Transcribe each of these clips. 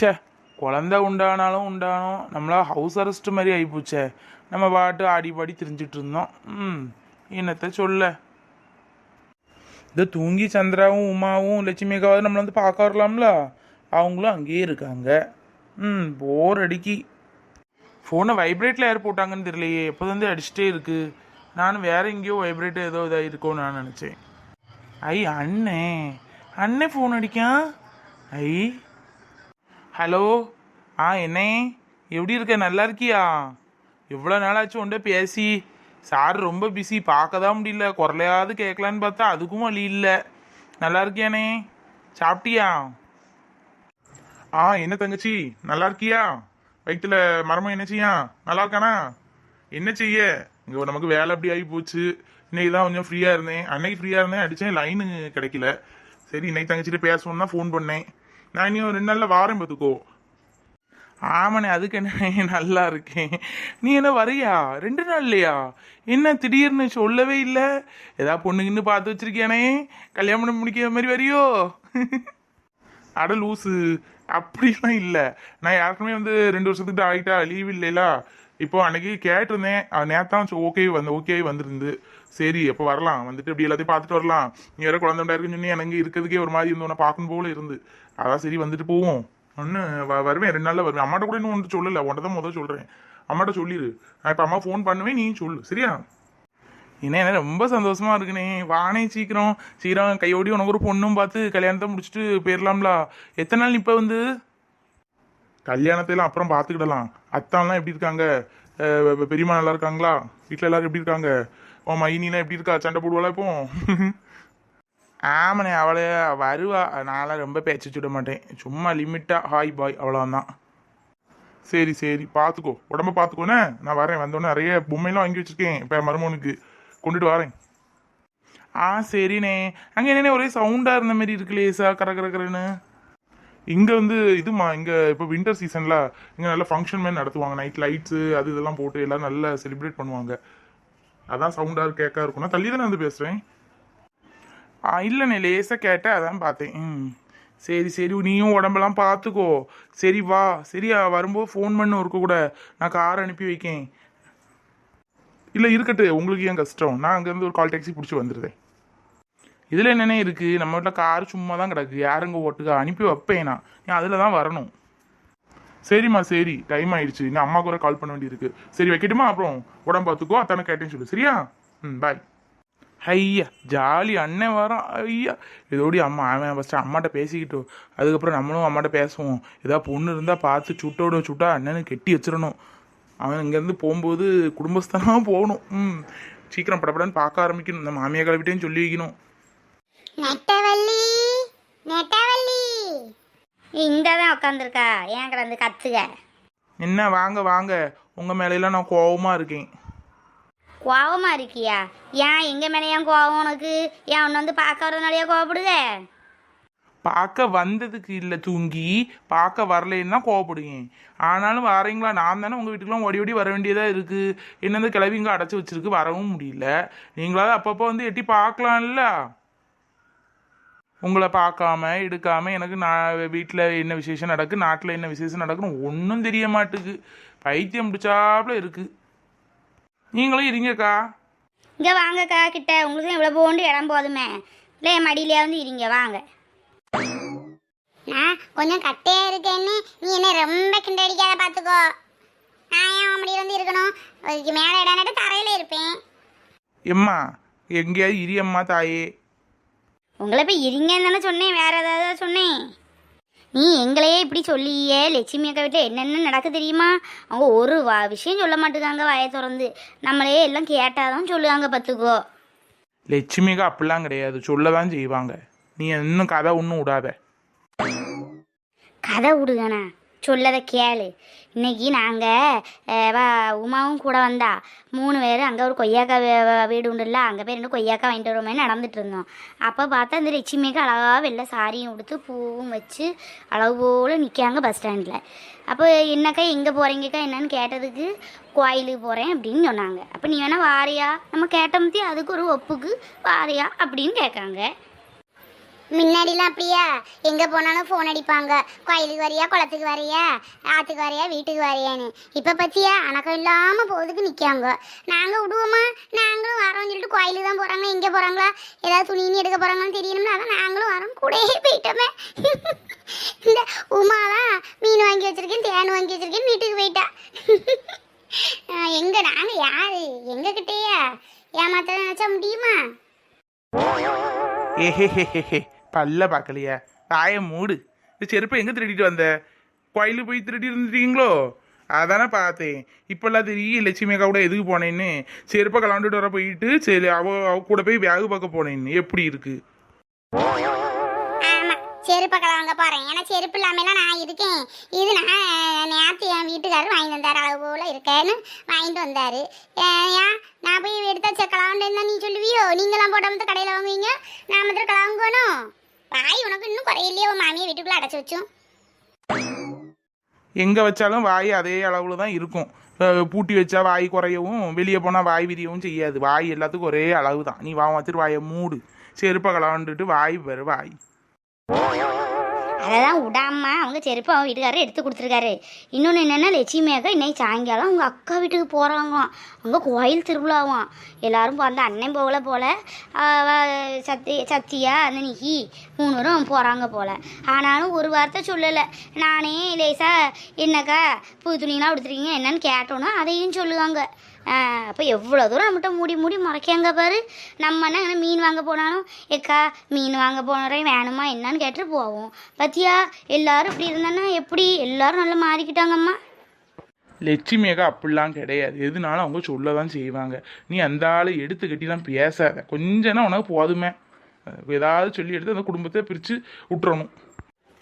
ச்சே குழந்த உண்டானாலும் உண்டானோ நம்மளா ஹவுஸ் அரெஸ்ட் மாதிரி ஆகிப்போச்சே நம்ம பாட்டு ஆடி பாடி திரிஞ்சிட்டு இருந்தோம். ம் என்னத்த சொல்ல? இந்த தூங்கி சந்திராவும் உமாவும் லட்சுமிக்காவது நம்மளை வந்து பார்க்க வரலாம்ல? அவங்களும் அங்கேயே இருக்காங்க. ம் போர் அடிக்கி. ஃபோனை வைப்ரேட்டில் யார் போட்டாங்கன்னு தெரியலையே. எப்போதுந்து அடிச்சுட்டே இருக்கு. நானும் வேற எங்கேயோ வைப்ரேட் ஏதோ இதாக இருக்கோன்னு நான் நினச்சேன். ஐ அண்ணே. அண்ணே ஃபோன் அடிக்கான். ஐ ஹலோ? ஆ என்னே? எப்படி இருக்க? நல்லா இருக்கியா? எவ்வளோ நாளாச்சும் உன்ட பேசி. சார் ரொம்ப பிஸி பார்க்க தான் முடியல. குரலையாவது கேட்கலான்னு பார்த்தா அதுக்கும் வழி இல்லை. நல்லா இருக்கியானே? சாப்பிட்டியா? ஆ என்ன தங்கச்சி? நல்லா இருக்கியா? வயிற்றுல மரமும் என்ன செய்யா? நல்லா இருக்கானா? என்ன செய்ய? இங்கே நமக்கு வேலை அப்படி ஆகி போச்சு. இன்னைக்கு தான் கொஞ்சம் ஃப்ரீயாக இருந்தேன். அன்னைக்கு ஃப்ரீயாக இருந்தேன். அடித்தேன் லைனு கிடைக்கல. சரி இன்னைக்கு தங்கச்சிட்டு பேசணும்னு தான் ஃபோன் பண்ணேன். நான் இன்னும் ரெண்டு நாளில் வாரம் பார்த்துக்கோ. ஆமாண்ணே அதுக்கு என்ன நல்லா இருக்கேன் நீ என்ன வரியா? ரெண்டு நாள்லையா? என்ன திடீர்னு சொல்லவே இல்லை? ஏதாவது பொண்ணுங்கன்னு பார்த்து வச்சிருக்கியானே? கல்யாணம் பண்ண முடிக்கிற மாதிரி வரியோ? அட லூசு அப்படிலாம் இல்லை. நான் யாருக்குமே வந்து ரெண்டு வருஷத்துக்கு ஆகிட்டா லீவ் இல்லைல இப்போ அன்னைக்கு கேட்டிருந்தேன். நேத்தான் ஓகே வந்து ஓகே வந்திருந்து. சரி எப்போ வரலாம்? வந்துட்டு இப்படி எல்லாத்தையும் பார்த்துட்டு வரலாம். நீ வேற குழந்தை உண்டா இருக்குன்னு சொன்னி எனக்கு இருக்கிறதுக்கே ஒரு மாதிரி இருந்து உன்னை பார்க்கணும் போல இருந்து. அதான் சரி வந்துட்டு போவோம். ஒன்று வருவேன் ரெண்டு நாளில் வருவேன். அம்மாட்ட கூட இன்னும் ஒன்று சொல்லலை. உன்ட்ட தான் முதல் சொல்கிறேன் அம்மாட்ட சொல்லிடு நான் இப்போ அம்மா ஃபோன் பண்ணுவேன் நீ சொல்லு. சரியா? என்ன என்ன ரொம்ப சந்தோஷமா இருக்குனே. வானே சீக்கிரம். சீக்கிரம் கையோடி உனக்கு ஒரு பொண்ணும் பார்த்து கல்யாணத்தை முடிச்சுட்டு போயிடலாம்லா எத்தனை நாள் இப்போ வந்து? கல்யாணத்தையெல்லாம் அப்புறம் பார்த்துக்கிடலாம். அத்தான்லாம் எப்படி இருக்காங்க? பெரியம்மா நல்லா இருக்காங்களா? வீட்டில் எல்லாரும் எப்படி இருக்காங்க? உன் மைனிலாம் எப்படி இருக்கா? சண்டை போடுவாளா இப்போ? ஆமாண்ணே அவளை வருவா. நான்லாம் ரொம்ப பேச்சு சுட மாட்டேன். சும்மா லிமிட்டாக ஹாய் பாய் அவ்வளோதான் சரி சரி பார்த்துக்கோ உடம்ப பார்த்துக்கோண்ணே நான் வரேன் வந்தோடனே நிறைய பொம்மையெல்லாம் வாங்கி வச்சுருக்கேன். இப்போ மருமனுக்கு கொண்டுட்டு வரேன். ஆ சரிண்ணே. அங்கே என்னண்ணே ஒரே சவுண்டாக இருந்த மாதிரி இருக்கு லேசா கர கரன்னு. இங்கே வந்து இதுமா இங்கே இப்போ வின்டர் சீசனில் இங்கே நல்லா ஃபங்க்ஷன் மாதிரி நடத்துவாங்க. நைட் லைட்ஸு அது இதெல்லாம் போட்டு எல்லாம் நல்லா செலிப்ரேட் பண்ணுவாங்க. அதான் சவுண்டாக கேட்கா இருக்கும் தள்ளி தானே வந்து பேசுகிறேன் ஆ இல்லைண்ணே லேசாக கேட்டேன் அதான் பார்த்தேன். ம். சரி சரி நீயும் உடம்பெல்லாம் பார்த்துக்கோ. சரி வா. சரியா வரும்போது ஃபோன் பண்ணும் இருக்கக்கூட நான் கார் அனுப்பி வைக்கேன். இல்லை இருக்கட்டு. உங்களுக்கு ஏன் கஷ்டம்? நான் அங்கேருந்து ஒரு கால் டாக்ஸி பிடிச்சி வந்துடுதேன் இதில் என்னென்ன இருக்குது நம்ம வீட்டில் கார் சும்மா தான் கிடக்கு யாருங்க ஓட்டுக்கா? அனுப்பி வைப்பேன் நான். நீ அதில் தான் வரணும். சரிம்மா சரி. டைம் ஆயிடுச்சு. இன்னும் அம்மாவுக்கு கூட கால் பண்ண வேண்டியிருக்கு. சரி வைக்கட்டுமா? அப்புறம் உடம்பு பார்த்துக்கோ. அத்தானே கேட்டேன்னு சொல்லு. சரியா? ம் பாய் ஐயா ஜாலி அண்ணன் வரோம் ஐயா. இதோடி அம்மா அவன் ஃபஸ்ட்டு அம்மாட்ட பேசிக்கிட்டோம் அதுக்கப்புறம் நம்மளும் அம்மாட்ட பேசுவோம். ஏதாவது பொண்ணு இருந்தால் பார்த்து சுட்டோட சுட்டா அண்ணனு கெட்டி வச்சிடணும். அவன் இங்கேருந்து போகும்போது குடும்பஸ்தனாக போகணும். ம். சீக்கிரம் படப்படன்னு பார்க்க ஆரம்பிக்கணும். இந்த மாமியா கிளப்பிட்டேன்னு சொல்லி வைக்கணும் நெட்டவள்ளி நெட்டவள்ளி இங்கே தான் உட்காந்துருக்கா ஏன் கிடந்து கத்துக? என்ன வாங்க வாங்க. உங்கள் மேலையெல்லாம் நான் கோவமாக இருக்கேன். கோவமா இருக்கியா? ஏன் எங்க மேலே ஏன் கோவம் உனக்கு? ஏன் உன்னை வந்து பார்க்க வரதுனாலயே கோவப்படுத? பார்க்க வந்ததுக்கு இல்லை தூங்கி பார்க்க வரலைன்னு தான் கோவப்படுங்க ஆனாலும் வரீங்களா? நான் தானே உங்கள் வீட்டுக்குலாம் ஓடி ஓடி வர வேண்டியதாக இருக்குது என்னது கிளவி இங்கே அடைச்சி வச்சிருக்கு வரவும் முடியல. நீங்களாவது அப்பப்போ வந்து எட்டி பார்க்கலாம்ல. உங்களை பார்க்காம எடுக்காம எனக்கு நான் வீட்டில் என்ன விசேஷம் நடக்கு நாட்டில் என்ன விசேஷம் நடக்குன்னு ஒன்றும் தெரிய மாட்டுக்கு. பைத்தியம் பிடிச்சாப்புல இருக்கு. நீங்களும் இருங்கக்கா. இங்கே வாங்கக்கா கிட்ட. உங்களுக்கு இவ்வளோ போண்டு இடம் போதுமே. இல்லை என் மடியிலே வந்து இருங்க வாங்க. நான் கொஞ்சம் கட்டையா இருக்கேன்னு. நீ என்ன ரொம்ப கிண்டடிக்காத பார்த்துக்கோ நான் ஏன் உன் மடியில் வந்து இருக்கணும்? அதுக்கு மேலே இடம் தரையில் இருப்பேன். எம்மா எங்கேயாவது இரியம்மா தாயே. உங்களை போய் இருங்கன்னு தானே சொன்னேன் வேற ஏதாவது சொன்னேன். நீ எங்களையே இப்படி சொல்லியே லட்சுமி அக்கா வீட்டில் என்னென்ன நடக்கு தெரியுமா? அவங்க ஒரு வா விஷயம் சொல்ல மாட்டேங்காங்க வாயை திறந்து. நம்மளே எல்லாம் கேட்டாதான் சொல்லுவாங்க பார்த்துக்கோ. லட்சுமிக்கு அப்படிலாம் கிடையாது சொல்ல தான் செய்வாங்க. நீ இன்னும் கதை ஒன்றும் விடாத. கதை விடுங்கண்ணா சொல்லதை கேளு. இன்னைக்கு நாங்கள் வா உமாவும் கூட வந்தா. மூணு பேர் அங்கே ஒரு கொய்யாக்கா வீடு உண்டுல்ல அங்கே போய் ரெண்டு கொய்யாக்கா வாங்கிட்டு வருவோமே நடந்துட்டு இருந்தோம். அப்போ பார்த்தா அந்த லட்சுமிக்கு அழகாக வெள்ளை சாரியும் உடுத்து பூவும் வச்சு அளவு போல் நிற்காங்க பஸ் ஸ்டாண்டில். அப்போ என்னக்கா எங்கே போகிறீங்கக்கா என்னன்னு கேட்டதுக்கு கோயிலுக்கு போகிறேன் அப்படின்னு சொன்னாங்க. அப்போ நீ வேணால் வாரியா? நம்ம கேட்டோம்த்தி அதுக்கு ஒரு ஒப்புக்கு வாரியா? அப்படின்னு கேட்காங்க. முன்னாடிலாம் அப்படியா? எங்கே போனாலும் ஃபோன் அடிப்பாங்க. கோயிலுக்கு வரியா குளத்துக்கு வரியா ஆற்றுக்கு வரியா வீட்டுக்கு வரியான்னு. இப்போ பற்றியா அணக்கம் இல்லாமல் போகிறதுக்கு நிற்காங்க நாங்கள் விடுவோமா? நாங்களும் வரோம்னு சொல்லிட்டு கோயிலுக்கு தான் போகிறாங்க எங்கே போகிறாங்களா ஏதாவது துணின்னு எடுக்க போகிறாங்கன்னு தெரியணும்னா அதான் நாங்களும் வரோம். கூடயே போயிட்டோமே. இந்த உமா தான் மீன் வாங்கி வச்சிருக்கேன் தேன் வாங்கி வச்சிருக்கேன் வீட்டுக்கு போயிட்டா. எங்கே எங்க? யார் யாரு? கிட்டேயா ஏமாத்த நினச்சா முடியுமா? ஏஹே பல்ல பார்க்கலையா? ஆய மூடு. இந்த செருப்பை எங்கே திருடிட்டு வந்த? கோயிலுக்கு போய் திருடி இருந்துட்டீங்களோ? அதானே பார்த்தேன். இப்போல்லாம் தெரியும் லட்சுமி அக்கா கூட எதுக்கு போனேன்னு. செருப்பை கலாண்டுட்டு வர போயிட்டு சரி அவ அவ கூட போய் பேகு பார்க்க போனேன்னு. எப்படி இருக்கு? செருப்பை செருப்பு கலவாங்க ஏன்னா செருப்பு இல்லாமலாம் நான் இருக்கேன். இது நான் நேற்று என் வீட்டுக்காரர் வாங்கி வந்தார் அளவு போல இருக்கேன்னு வாங்கிட்டு வந்தாரு. ஏன்? நான் போய் எடுத்தா செ கலவாண்டேன்னு நீ சொல்லுவியோ? நீங்களாம் போட்ட வந்து கடையில் வாங்குவீங்க? நான் மாத்திரம் கலவாங்கணும் வாய் உனக்கு இன்னும் குறையிலையே உன் மாமியை வீட்டுக்குள்ளே அடைச்சி வச்சோம். எங்கே வச்சாலும் வாய் அதே அளவில் தான் இருக்கும். பூட்டி வச்சா வாய் குறையவும் வெளியே போனால் வாய் விரியவும் செய்யாது. வாய் எல்லாத்துக்கும் ஒரே அளவு தான். நீ வா வச்சுட்டு வாயை மூடு. செருப்பை கலாண்டுட்டு வாய் பெரு வாய். அதெல்லாம் விடாம அவங்க செருப்பு அவங்க வீட்டுக்காரர் எடுத்து கொடுத்துருக்காரு. இன்னொன்று என்னென்னா லட்சுமி அக்கா இன்னைக்கு சாயங்காலம் அவங்க அக்கா வீட்டுக்கு போகிறாங்களாம் அங்கே கோயில் திருவிழாவாம். எல்லாரும் அந்த அண்ணன் போகல போல. சத்தி சத்தியா அந்த நிக்கி மூணு பேரும் போகிறாங்க போல். ஆனாலும் ஒரு வார்த்தை சொல்லலை. நானே லேசா என்னக்கா புது துணியெல்லாம் கொடுத்துருக்கீங்க என்னன்னு கேட்டோன்னா அதையும் சொல்லுவாங்க. அப்போ எவ்வளோ தூரம் நம்மகிட்ட மூடி மூடி முறைக்காங்க பாரு. நம்ம என்ன மீன் வாங்க போனாலும் ஏக்கா மீன் வாங்க போனோரையும் வேணுமா என்னன்னு கேட்டுட்டு போவோம். பத்தியா எல்லாரும் இப்படி இருந்தானா எப்படி? எல்லாரும் நல்லா மாறிக்கிட்டாங்கம்மா. லட்சுமியக்கா அப்படிலாம் கிடையாது. எதுனாலும் அவங்க சொல்ல தான் செய்வாங்க. நீ அந்த ஆளை எடுத்துக்கிட்டிலாம் பேசாத. கொஞ்சம்னா உனக்கு போதுமே. ஏதாவது சொல்லி எடுத்து அந்த குடும்பத்தை பிரித்து விட்டுறணும்.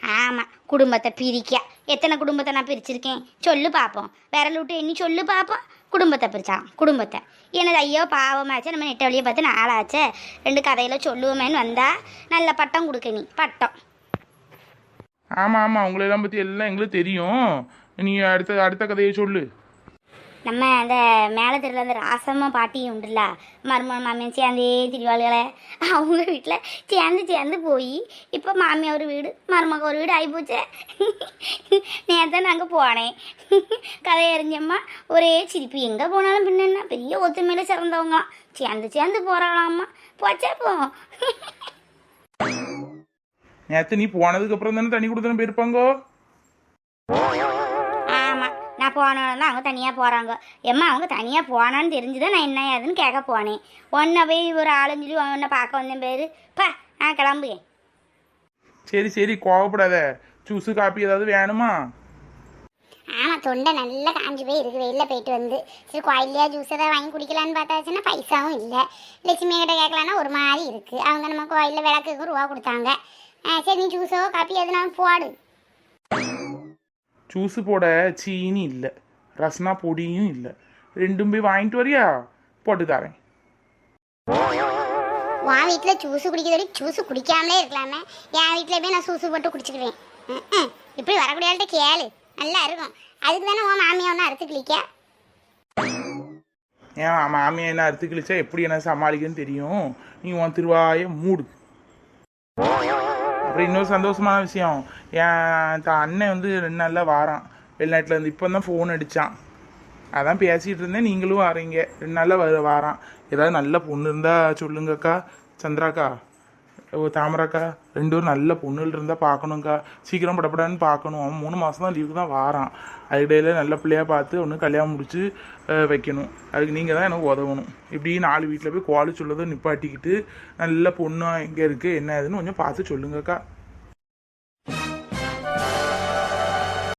ஆமாம் குடும்பத்தை பிரிக்க. எத்தனை குடும்பத்தை நான் பிரிச்சிருக்கேன்? சொல்லு பார்ப்போம் விரல் விட்டு எண்ணி சொல்லு பார்ப்போம் குடும்பத்தை பிரித்தான் குடும்பத்தை. எனது ஐயோ பாவமாச்சு நம்ம நெட்ட வழியை பார்த்து நாளாச்சே. ரெண்டு கதையில் சொல்லுவோமேன்னு வந்தா நல்ல பட்டம் கொடுக்க நீ பட்டம். ஆமாம் ஆமாம் உங்களெல்லாம் பற்றி எல்லாம் எங்களுக்கு தெரியும். நீ அடுத்த அடுத்த கதையை சொல்லு. நம்ம அந்த மேலே தெருவில் அந்த ராசம்மா பாட்டி உண்டுல்ல மருமகன் மாமியார் சேர்ந்தே திரிவாளுகளை. அவங்க வீட்டில் சேர்ந்து சேர்ந்து போய் இப்போ மாமியார் ஒரு வீடு மருமக ஒரு வீடு ஆகிப்போச்சே நேரத்தை நாங்கள் போனேன் கதை அறிஞ்சம்மா ஒரே சிரிப்பு. எங்கே போனாலும் பின்ன பெரிய ஒத்துமையில சிறந்தவங்களாம் சேர்ந்து சேர்ந்து போகிறாங்களாம்மா போச்சே போ. நேற்று நீ போனதுக்கு அப்புறம் தானே தண்ணி கொடுத்துன்னு போயிருப்பாங்கோ? போனோன்னு அவங்க தனியாக போகிறாங்க எம்மா அவங்க தனியாக போனான்னு தெரிஞ்சுதான் நான் என்ன ஏதுன்னு கேட்க போனேன். ஒன்றை போய் ஒரு ஆளுன்னு சொல்லி ஒன்றை பார்க்க வந்தேன் பேர். பா நான் கிளம்புவேன் சரி சரி கோவப்படாத. ஜூஸு காப்பி ஏதாவது வேணுமா? ஆமா தொண்டை நல்லா காஞ்சு போய் இருக்கு வெளில போயிட்டு வந்து. சரி கோயிலையா ஜூஸ் ஏதாவது வாங்கி குடிக்கலான்னு பார்த்தாச்சுன்னா பைசாவும் இல்லை. லட்சுமி கிட்ட கேட்கலான்னா ஒரு மாதிரி இருக்கு. அவங்க நம்ம கோயிலில் விளக்குக்கு ரூபா கொடுத்தாங்க. சரி நீ ஜூஸோ காப்பி எதுனாலும் போடு. ஜூஸு போட சீனி இல்லை. ரஸ்னா பொடியும் இல்லை. ரெண்டும் போய் வாங்கிட்டு வரியா? போட்டு தரேன் உன் வீட்டில் ஜூஸ் குடிக்கிறதோட ஜூஸ் குடிக்காமலே இருக்கலாமே. என் வீட்டில் போய் நான் ஜூஸ் போட்டு குடிச்சுக்குவேன். இப்படி வரக்கூடிய ஆள்கிட்ட கேளு. நல்லா இருக்கும். அதுக்கு தானே உன் மாமியா ஒன்று அறுத்து கிளிக்க ஏன் மாமியா என்ன அறுத்து கிழிச்சா எப்படி என்ன சமாளிக்கன்னு தெரியும்? நீ உன் திருவாய மூடு. அப்புறம் இன்னொரு சந்தோஷமான விஷயம். என் அண்ணன் வந்து ரெண்டு நாளில் வாரான். வெளிநாட்டில் இருந்து இப்போ தான் ஃபோன் அடித்தான் அதான் பேசிகிட்டு இருந்தேன். நீங்களும் வரீங்க. ரெண்டு நாளில் வர வாரான். ஏதாவது நல்ல பொண்ணு இருந்தால் சொல்லுங்கக்கா. சந்திராக்கா ஓ தாமராக்கா ரெண்டு பேரும் நல்ல பொண்ணுகள் இருந்தால் பார்க்கணுங்க்கா சீக்கிரம் படப்படான்னு பார்க்கணும். அவன் மூணு மாதம் தான் லீவுக்கு தான் வாரான். அதுக்கிடையில நல்ல பிள்ளையாக பார்த்து ஒன்று கல்யாணம் முடிச்சு வைக்கணும். அதுக்கு நீங்கள் தான் எனக்கு உதவணும். இப்படி நாலு வீட்டில் போய் குவாலி சொல்லதை நிப்பாட்டிக்கிட்டு நல்ல பொண்ணு எங்கே இருக்குது என்ன ஏதுன்னு கொஞ்சம் பார்த்து சொல்லுங்கக்கா.